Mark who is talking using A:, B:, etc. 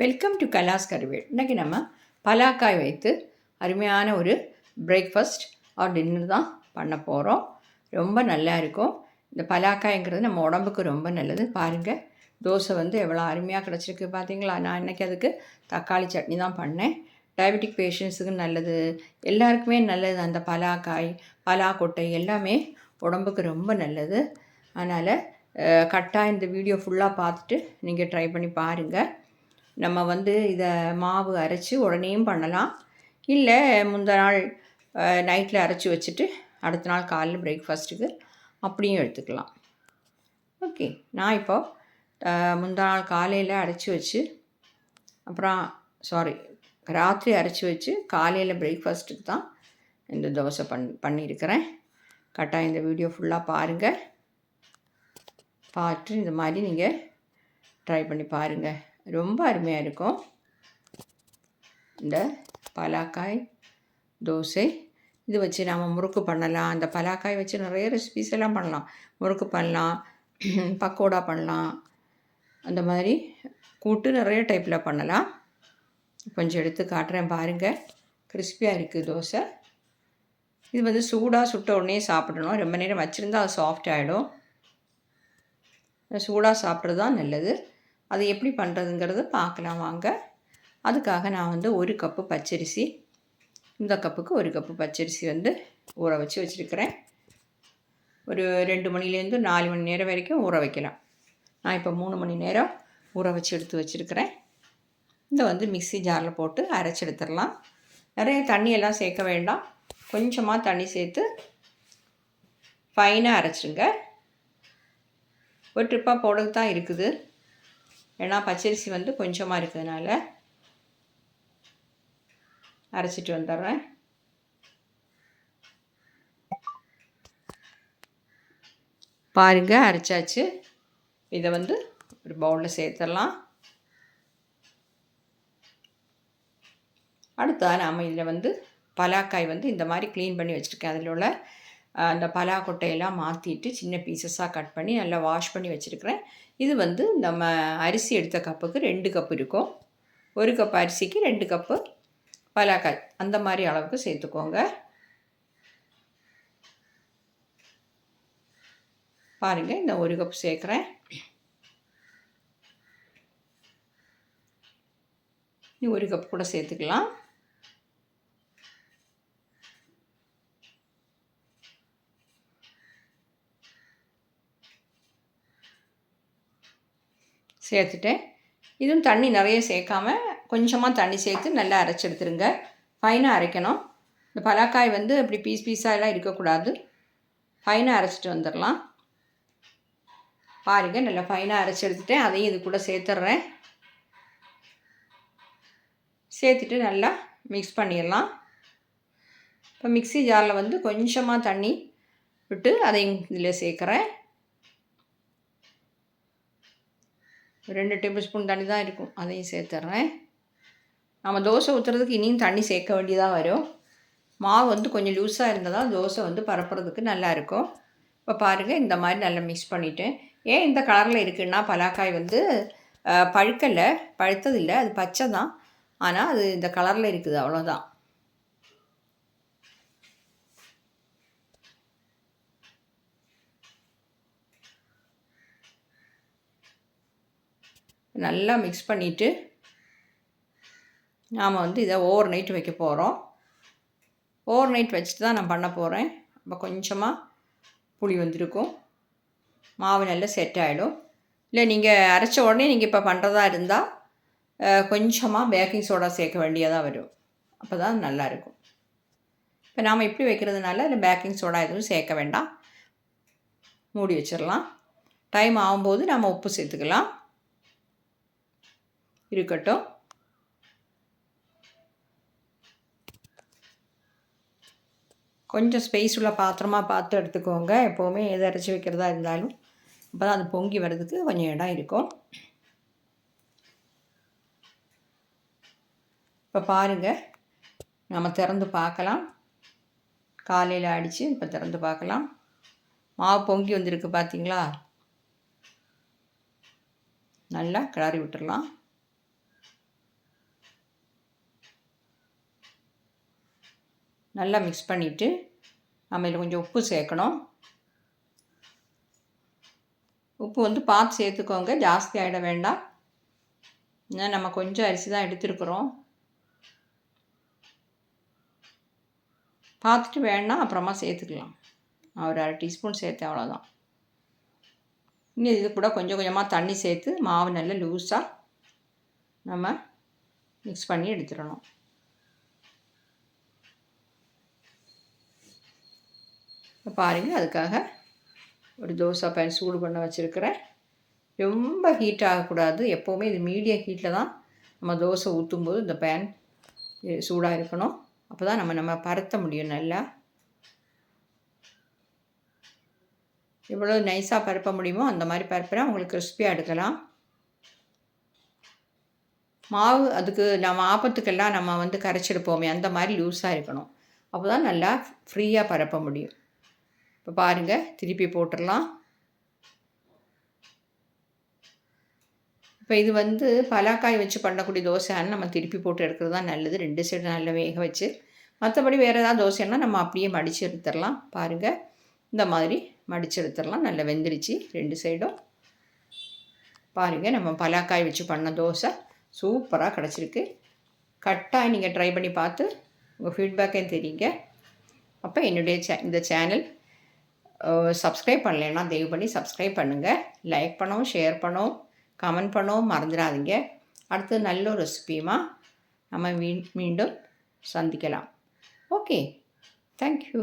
A: Welcome to கலாஸ் Karuvel இன்றைக்கி நம்ம பலாக்காய் வைத்து அருமையான ஒரு பிரேக்ஃபாஸ்ட் ஆர் டின்னர் தான் பண்ண போகிறோம் ரொம்ப நல்லா இருக்கும். இந்த பலாக்காய்ங்கிறது நம்ம உடம்புக்கு ரொம்ப நல்லது. பாருங்கள் தோசை வந்து எவ்வளோ அருமையாக கிடச்சிருக்கு பார்த்தீங்களா நான் இன்றைக்கி அதுக்கு தக்காளி சட்னி தான் பண்ணேன். டயபெட்டிக் பேஷண்ட்ஸுக்கு நல்லது. எல்லாருக்குமே நல்லது அந்த பலாக்காய் பலாக்கொட்டை எல்லாமே உடம்புக்கு ரொம்ப நல்லது. அதனால் கட்டாக இந்த வீடியோ ஃபுல்லாக பார்த்துட்டு நீங்கள் ட்ரை பண்ணி பாருங்கள் நம்ம வந்து இதை மாவு அரைச்சி உடனேயும் பண்ணலாம். இல்லை முந்த நாள் நைட்டில் அரைச்சி வச்சுட்டு அடுத்த நாள் காலையில் பிரேக்ஃபாஸ்ட்டுக்கு அப்படியும் எடுத்துக்கலாம். ஓகே நான் இப்போ முந்தா நாள் காலையில் அரைச்சி வச்சு அப்புறம் சாரி ராத்திரி அரைச்சி வச்சு காலையில் பிரேக்ஃபாஸ்ட்டுக்கு தான் இந்த தோசை பண் பண்ணியிருக்கிறேன். கட்டாயம் இந்த வீடியோ ஃபுல்லாக பாருங்கள் பார்த்து இந்த மாதிரி நீங்கள் ட்ரை பண்ணி பாருங்கள் ரொம்ப அருமையாக இருக்கும். இந்த பலாக்காய் தோசை இது வச்சு நாம் முறுக்கு பண்ணலாம். அந்த பலாக்காய் வச்சு நிறைய ரெசிபிஸ் எல்லாம் பண்ணலாம். முறுக்கு பண்ணலாம் பக்கோடா பண்ணலாம். அந்த மாதிரி கூட்டு நிறைய டைப்பில் பண்ணலாம். கொஞ்சம் எடுத்து காட்டுறேன் பாருங்கள் கிறிஸ்பியாக இருக்குது தோசை. இது வந்து சூடாக சுட்ட உடனே சாப்பிடணும். ரொம்ப நேரம் வச்சுருந்தா அது சாஃப்ட் ஆகிடும் சூடாக சாப்பிட்றது தான் நல்லது. அது எப்படி பண்ணுறதுங்கிறத பார்க்கலாம் வாங்க. அதுக்காக நான் வந்து ஒரு கப்பு பச்சரிசி இந்த கப்புக்கு ஒரு கப்பு பச்சரிசி வந்து ஊற வச்சு வச்சுருக்கிறேன். ஒரு ரெண்டு மணிலேருந்து நாலு மணி நேரம் வரைக்கும் ஊற வைக்கலாம். நான் இப்போ மூணு மணி நேரம் ஊற வச்சு எடுத்து வச்சுருக்கிறேன். இதை வந்து மிக்சி ஜாரில் போட்டு அரைச்சி எடுத்துடலாம். நிறைய தண்ணியெல்லாம் சேர்க்க வேண்டாம். கொஞ்சமாக தண்ணி சேர்த்து ஃபைனாக அரைச்சிடுங்க ஒரு ட்ரிப்பாக போடுறது தான் இருக்குது. ஏன்னா பச்சரிசி வந்து கொஞ்சமாக இருக்கிறதுனால அரைச்சிட்டு வந்துடுறேன். பாருங்கள் அரைச்சாச்சு. இதை வந்து ஒரு பவுலில் சேர்த்துடலாம். அடுத்ததாக நாம் இதில் வந்து பலாக்காய் வந்து இந்த மாதிரி க்ளீன் பண்ணி வச்சுருக்கேன். அதில் உள்ள அந்த பலா கொட்டையெல்லாம் மாற்றிட்டு சின்ன பீசஸாக கட் பண்ணி நல்லா வாஷ் பண்ணி வச்சுருக்கிறேன். இது வந்து நம்ம அரிசி எடுத்த கப்புக்கு ரெண்டு கப் இருக்கும். ஒரு கப் அரிசிக்கு ரெண்டு கப்பு பலாக்காய். அந்த மாதிரி அளவுக்கு சேர்த்துக்கோங்க. பாருங்கள் இந்த ஒரு கப் சேர்க்குறேன். ஒரு கப் கூட சேர்த்துக்கலாம். சேர்த்துட்டேன். இதுவும் தண்ணி நிறைய சேர்க்காம கொஞ்சமாக தண்ணி சேர்த்து நல்லா அரைச்சி எடுத்துருங்க. ஃபைனாக அரைக்கணும். இந்த பலாக்காய் வந்து அப்படி பீஸ் பீஸாக எல்லாம் இருக்கக்கூடாது. ஃபைனாக அரைச்சிட்டு வந்துடலாம். பாருங்கள் நல்லா ஃபைனாக அரைச்சி எடுத்துட்டேன். அதையும் இது கூட சேர்த்துட்றேன். சேர்த்துட்டு நல்லா மிக்ஸ் பண்ணிடலாம். இப்போ மிக்சி ஜாரில் வந்து கொஞ்சமாக தண்ணி விட்டு அதையும் இதில் சேர்க்குறேன். ரெண்டு டேபிள் ஸ்பூன் தண்ணி தான் இருக்கும். அதையும் சேர்த்துட்றேன். நம்ம தோசை ஊற்றுறதுக்கு இனியும் தண்ணி சேர்க்க வேண்டியதாக வரும். மாவு வந்து கொஞ்சம் லூஸாக இருந்தால் தான் தோசை வந்து பரப்புறதுக்கு நல்லாயிருக்கும் இப்போ பாருங்கள் இந்த மாதிரி நல்லா மிக்ஸ் பண்ணிவிட்டேன் ஏன் இந்த கலரில் இருக்குன்னா பலாக்காய் வந்து பழுக்கலை பழுத்ததில்லை அது பச்சை தான். ஆனால் அது இந்த கலரில் இருக்குது அவ்வளோதான் நல்லா மிக்ஸ் பண்ணிவிட்டு நாம் வந்து இதை ஓவர் நைட் வைக்க போகிறோம் ஓவர் நைட் வச்சுட்டு தான் நான் பண்ண போகிறேன் அப்போ கொஞ்சமாக புளி வந்திருக்கும். மாவு நல்லா செட் ஆகிடும் இல்லை நீங்கள் அரைச்ச உடனே நீங்கள் இப்போ பண்ணுறதா இருந்தால் கொஞ்சமாக பேக்கிங் சோடா சேர்க்க வேண்டியதாக வரும். அப்போ தான் நல்லாயிருக்கும் இப்போ நாம் இப்படி வைக்கிறதுனால இல்லை பேக்கிங் சோடா எதுவும் சேர்க்க வேண்டாம். மூடி வச்சிடலாம். டைம் ஆகும்போது நம்ம உப்பு சேர்த்துக்கலாம். இருக்கட்டும். கொஞ்சம் ஸ்பேஸ் உள்ள பாத்திரமாக பார்த்து எடுத்துக்கோங்க. எப்போவுமே எதை அரைச்சி வைக்கிறதா இருந்தாலும். அப்போ தான் அது பொங்கி வர்றதுக்கு கொஞ்சம் இடம் இருக்கும். இப்போ பாருங்கள் நம்ம திறந்து பார்க்கலாம். காலையில் அடித்து இப்போ திறந்து பார்க்கலாம். மாவு பொங்கி வந்திருக்கு பார்த்தீங்களா நல்லா கிளறி விட்டுடலாம் நல்லா மிக்ஸ் பண்ணிவிட்டு நம்ம இதில் கொஞ்சம் உப்பு சேர்க்கணும். உப்பு வந்து பார்த்து சேர்த்துக்கோங்க ஜாஸ்தி ஆகிட வேண்டாம். ஏன்னா நம்ம கொஞ்சம் அரிசி தான் எடுத்துருக்குறோம். பார்த்துட்டு வேணால் அப்புறமா சேர்த்துக்கலாம். ஒரு அரை டீஸ்பூன் சேர்த்தேன் அவ்வளோதான் இன்னும் இது கூட கொஞ்சம் கொஞ்சமாக தண்ணி சேர்த்து மாவு நல்லா லூஸாக நம்ம மிக்ஸ் பண்ணி எடுத்துடணும். பாருங்கள் அதுக்காக ஒரு தோசை பேன் சூடு பண்ண வச்சுருக்கிறேன். ரொம்ப ஹீட் ஆகக்கூடாது. எப்போவுமே இது மீடியம் ஹீட்டில் தான் நம்ம தோசை ஊற்றும்போது இந்த பேன் சூடாக இருக்கணும். அப்போ தான் நம்ம நம்ம பரத்த முடியும் நல்லா. எவ்வளோ நைஸாக பரப்ப முடியுமோ அந்த மாதிரி பரப்புனா உங்களுக்கு கிறிஸ்பியாக எடுக்கலாம். மாவு அதுக்கு நம்ம ஆப்பத்துக்கெல்லாம் நம்ம வந்து கரைச்சிருப்போமே அந்த மாதிரி லூஸாக இருக்கணும். அப்போ தான் நல்லா ஃப்ரீயாக பரப்ப முடியும். இப்போ பாருங்கள் திருப்பி போட்டுடலாம் இப்போ இது வந்து பலாக்காய் வச்சு பண்ணக்கூடிய தோசைன்னு நம்ம திருப்பி போட்டு எடுக்கிறது தான் நல்லது. ரெண்டு சைடு நல்லா வேக வச்சு. மற்றபடி வேறு ஏதாவது தோசைன்னா நம்ம அப்படியே மடித்து எடுத்துடலாம் பாருங்கள் இந்த மாதிரி மடித்து எடுத்துடலாம் நல்லா வெந்துடுச்சு ரெண்டு சைடும் பாருங்கள் நம்ம பலாக்காய் வச்சு பண்ண தோசை சூப்பராக கிடச்சிருக்கு. கட்டாக நீங்கள் ட்ரை பண்ணி பார்த்து உங்கள் ஃபீட்பேக்கையும் தெரியுங்க. அப்போ என்னுடைய சே இந்த சேனல் சப்ஸ்கிரைப் பண்ணலைன்னா தயவு பண்ணி சப்ஸ்கிரைப் பண்ணுங்கள் லைக் பண்ணவும் ஷேர் பண்ணவும் கமெண்ட் பண்ணவும் மறந்துடாதீங்க. அடுத்து நல்ல ஒரு ரெசிபியுமா நம்ம மீண்டும் சந்திக்கலாம். Okay thank you